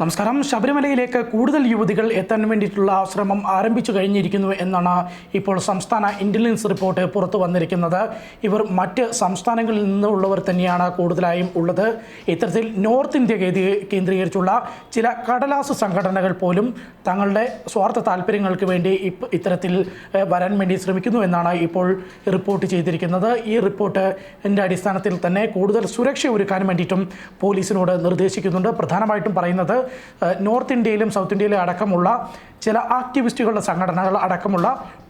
നമസ്കാരം. ശബരിമലയിലേക്ക് കൂടുതൽ യുവതികൾ എത്താൻ വേണ്ടിയിട്ടുള്ള ശ്രമം ആരംഭിച്ചു കഴിഞ്ഞിരിക്കുന്നു എന്നാണ് ഇപ്പോൾ സംസ്ഥാന ഇന്റലിജൻസ് റിപ്പോർട്ട് പുറത്തു വന്നിരിക്കുന്നത്. ഇവർ മറ്റ് സംസ്ഥാനങ്ങളിൽ നിന്നുള്ളവർ തന്നെയാണ് കൂടുതലായും ഉള്ളത്. ഇത്തരത്തിൽ നോർത്ത് ഇന്ത്യ കേന്ദ്രീകരിച്ചുള്ള ചില കടലാസ് സംഘടനകൾ പോലും തങ്ങളുടെ സ്വാർത്ഥ താല്പര്യങ്ങൾക്ക് വേണ്ടി ഇത്തരത്തിൽ വരാൻ വേണ്ടി ശ്രമിക്കുന്നു എന്നാണ് ഇപ്പോൾ റിപ്പോർട്ട് ചെയ്തിരിക്കുന്നത്. ഈ റിപ്പോർട്ടിന്റെ അടിസ്ഥാനത്തിൽ തന്നെ കൂടുതൽ സുരക്ഷ ഒരുക്കാൻ വേണ്ടിയിട്ടും പോലീസിനോട് നിർദ്ദേശിക്കുന്നുണ്ട്. പ്രധാനമായിട്ടും പറയുന്നത് നോർത്ത് ഇന്ത്യയിലും സൗത്ത് ഇന്ത്യയിലും അടക്കമുള്ള ചില ആക്ടിവിസ്റ്റുകളുടെ സംഘടനകൾ അടക്കമുള്ള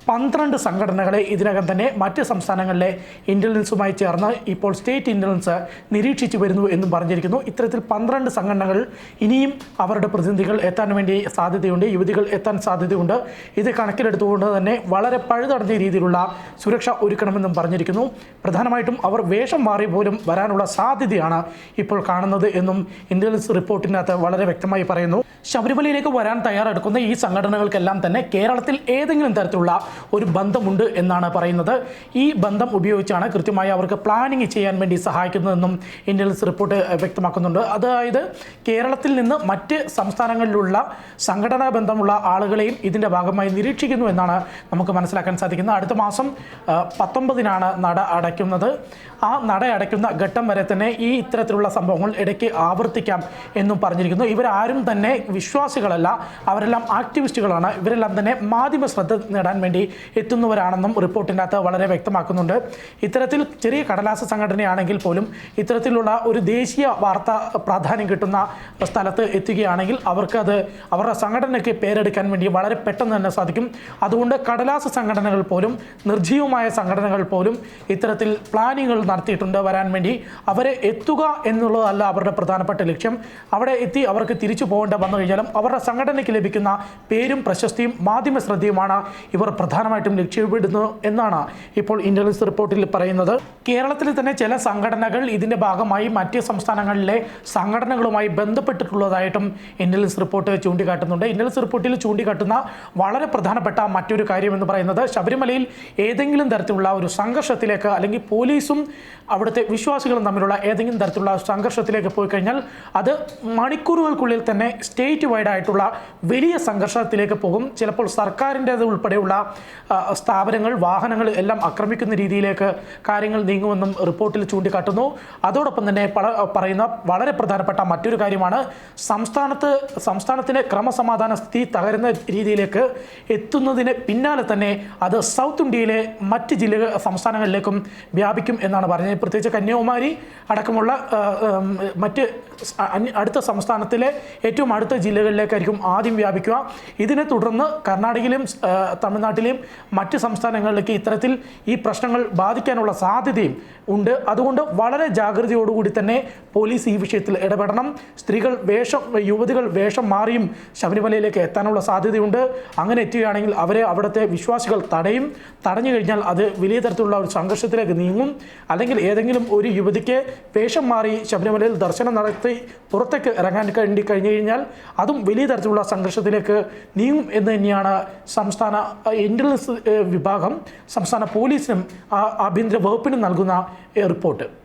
പന്ത്രണ്ട് സംഘടനകളെ ഇതിനകം തന്നെ മറ്റ് സംസ്ഥാനങ്ങളിലെ ഇന്റലിജൻസുമായി ചേർന്ന് ഇപ്പോൾ സ്റ്റേറ്റ് ഇന്റലിജൻസ് നിരീക്ഷിച്ചു വരുന്നു എന്നും പറഞ്ഞിരിക്കുന്നു. ഇത്തരത്തിൽ പന്ത്രണ്ട് സംഘടനകൾ ഇനിയും അവരുടെ പ്രതിനിധികൾ എത്താൻ വേണ്ടി സാധ്യതയുണ്ട് യുവതികൾ എത്താൻ സാധ്യതയുണ്ട്. ഇത് കണക്കിലെടുത്തുകൊണ്ട് തന്നെ വളരെ പഴുതടഞ്ഞ രീതിയിലുള്ള സുരക്ഷ ഒരുക്കണമെന്നും പറഞ്ഞിരിക്കുന്നു. പ്രധാനമായിട്ടും അവർ വേഷം മാറി പോലും വരാനുള്ള സാധ്യതയാണ് ഇപ്പോൾ കാണുന്നത് എന്നും ഇന്റലിജൻസ് റിപ്പോർട്ടിനകത്ത് വളരെ വ്യക്തമായി പറയുന്നു. ശബരിമലയിലേക്ക് വരാൻ തയ്യാറെടുക്കുന്ന ഈ സംഘടനകൾക്കെല്ലാം തന്നെ കേരളത്തിൽ ഏതെങ്കിലും തരത്തിലുള്ള ഒരു ബന്ധമുണ്ട് എന്നാണ് പറയുന്നത്. ഈ ബന്ധം ഉപയോഗിച്ചാണ് കൃത്യമായി അവർക്ക് പ്ലാനിങ് ചെയ്യാൻ വേണ്ടി സഹായിക്കുന്നതെന്നും ഇന്റലിജൻസ് റിപ്പോർട്ട് വ്യക്തമാക്കുന്നുണ്ട്. അതായത് കേരളത്തിൽ നിന്ന് മറ്റ് സംസ്ഥാനങ്ങളിലുള്ള സംഘടനാ ബന്ധമുള്ള ആളുകളെയും ഇതിന്റെ ഭാഗമായി നിരീക്ഷിക്കുന്നു എന്നാണ് നമുക്ക് മനസ്സിലാക്കാൻ സാധിക്കുന്നത്. അടുത്ത മാസം പത്തൊമ്പതിനാണ് നട അടയ്ക്കുന്നത്. ആ നട അടയ്ക്കുന്ന ഘട്ടം വരെ തന്നെ ഈ ഇത്തരത്തിലുള്ള സംഭവങ്ങൾ ഇടയ്ക്ക് ആവർത്തിക്കാം എന്നും പറഞ്ഞിരിക്കുന്നു. ഇവരാരും തന്നെ വിശ്വാസികളല്ല അവരെല്ലാം ആക്ടിവിസ്റ്റുകളാണ്. ഇവരെല്ലാം തന്നെ മാധ്യമ ശ്രദ്ധ നേടാൻ വേണ്ടി എത്തുന്നവരാണെന്നും റിപ്പോർട്ടിന്റെ അകത്ത് വളരെ വ്യക്തമാക്കുന്നുണ്ട്. ഇത്തരത്തിൽ ചെറിയ കടലാസ സംഘടനയാണെങ്കിൽ പോലും ഇത്തരത്തിലുള്ള ഒരു ദേശീയ വാർത്ത പ്രാധാന്യം കിട്ടുന്ന സ്ഥലത്ത് എത്തുകയാണെങ്കിൽ അവർക്കത് അവരുടെ സംഘടനയ്ക്ക് പേരെടുക്കാൻ വേണ്ടി വളരെ പെട്ടെന്ന് തന്നെ സാധിക്കും. അതുകൊണ്ട് കടലാസ സംഘടനകൾ പോലും നിർജീവമായ സംഘടനകൾ പോലും ഇത്തരത്തിൽ പ്ലാനിങ്ങുകൾ നടത്തിയിട്ടുണ്ട് വരാൻ വേണ്ടി. അവരെ എത്തുക എന്നുള്ളതല്ല അവരുടെ പ്രധാനപ്പെട്ട ലക്ഷ്യം. അവിടെ എത്തി അവർക്ക് തിരിച്ചു പോകേണ്ട വന്നു കഴിഞ്ഞാലും അവരുടെ സംഘടനയ്ക്ക് ലഭിക്കുന്ന പേരും പ്രശസ്തിയും മാധ്യമ ശ്രദ്ധയുമാണ് ഇവർ പ്രധാനമായിട്ടും ലക്ഷ്യമിടുന്നത് എന്നാണ് ഇപ്പോൾ ഇന്റലിജൻസ് റിപ്പോർട്ടിൽ പറയുന്നത്. കേരളത്തിൽ തന്നെ ചില സംഘടനകൾ ഇതിന്റെ ഭാഗമായി മറ്റ് സംസ്ഥാനങ്ങളിലെ സംഘടനകളുമായി ബന്ധപ്പെട്ടിട്ടുള്ളതായിട്ടും ഇന്റലിജൻസ് റിപ്പോർട്ട് ചൂണ്ടിക്കാട്ടുന്നുണ്ട്. ഇന്റലിജൻസ് റിപ്പോർട്ടിൽ ചൂണ്ടിക്കാട്ടുന്ന വളരെ പ്രധാനപ്പെട്ട മറ്റൊരു കാര്യം എന്ന് പറയുന്നത് ശബരിമലയിൽ ഏതെങ്കിലും തരത്തിലുള്ള ഒരു സംഘർഷത്തിലേക്ക് അല്ലെങ്കിൽ പോലീസും അവിടുത്തെ വിശ്വാസികളും തമ്മിലുള്ള ഏതെങ്കിലും തരത്തിലുള്ള സംഘർഷത്തിലേക്ക് പോയി കഴിഞ്ഞാൽ അത് മണിക്കൂറുകൾക്കുള്ളിൽ തന്നെ സ്റ്റേറ്റ് വൈഡ് ആയിട്ടുള്ള വലിയ സംഘർഷത്തിലേക്ക് പോകും. ചിലപ്പോൾ സർക്കാരിന്റേത് ഉൾപ്പെടെയുള്ള സ്ഥാപനങ്ങൾ വാഹനങ്ങൾ എല്ലാം ആക്രമിക്കുന്ന രീതിയിലേക്ക് കാര്യങ്ങൾ നീങ്ങുമെന്നും റിപ്പോർട്ടിൽ ചൂണ്ടിക്കാട്ടുന്നു. അതോടൊപ്പം തന്നെ പറയുന്ന വളരെ പ്രധാനപ്പെട്ട മറ്റൊരു കാര്യമാണ് സംസ്ഥാനത്ത് സംസ്ഥാനത്തിന്റെ ക്രമസമാധാന സ്ഥിതി തകരുന്ന രീതിയിലേക്ക് എത്തുന്നതിന് പിന്നാലെ തന്നെ അത് സൗത്ത് ഇന്ത്യയിലെ മറ്റ് ജില്ല സംസ്ഥാനങ്ങളിലേക്കും വ്യാപിക്കും എന്നാണ് പറഞ്ഞത്. പ്രത്യേകിച്ച് കന്യാകുമാരി അടക്കമുള്ള മറ്റ് അടുത്ത സംസ്ഥാനത്തിലെ ഏറ്റവും അടുത്ത ജില്ലകളിലേക്കായിരിക്കും ആദ്യം വ്യാപിക്കുക. ഇതിനെ തുടർന്ന് കർണാടകയിലും തമിഴ്നാട്ടിലെയും മറ്റ് സംസ്ഥാനങ്ങളിലേക്ക് ഇത്തരത്തിൽ ഈ പ്രശ്നങ്ങൾ ബാധിക്കാനുള്ള സാധ്യതയും ഉണ്ട്. അതുകൊണ്ട് വളരെ ജാഗ്രതയോടുകൂടി തന്നെ പോലീസ് ഈ വിഷയത്തിൽ ഇടപെടണം. സ്ത്രീകൾ വേഷം യുവതികൾ വേഷം മാറിയും ശബരിമലയിലേക്ക് എത്താനുള്ള സാധ്യതയുണ്ട്. അങ്ങനെ എത്തുകയാണെങ്കിൽ അവരെ അവിടുത്തെ വിശ്വാസികൾ തടയും. തടഞ്ഞു കഴിഞ്ഞാൽ അത് വലിയ തരത്തിലുള്ള ഒരു സംഘർഷത്തിലേക്ക് നീങ്ങും. അല്ലെങ്കിൽ ഏതെങ്കിലും ഒരു യുവതിക്ക് വേഷം മാറി ശബരിമലയിൽ ദർശനം നടത്തി പുറത്തേക്ക് ഇറങ്ങാൻ വേണ്ടി കഴിഞ്ഞു കഴിഞ്ഞാൽ അതും വലിയ തരത്തിലുള്ള സംഘർഷത്തിലേക്ക് നീങ്ങും എന്ന് തന്നെയാണ് സംസ്ഥാന ഇന്റലിജൻസ് വിഭാഗം സംസ്ഥാന പോലീസിനും ആഭ്യന്തര വകുപ്പിനും നൽകുന്ന റിപ്പോർട്ട്.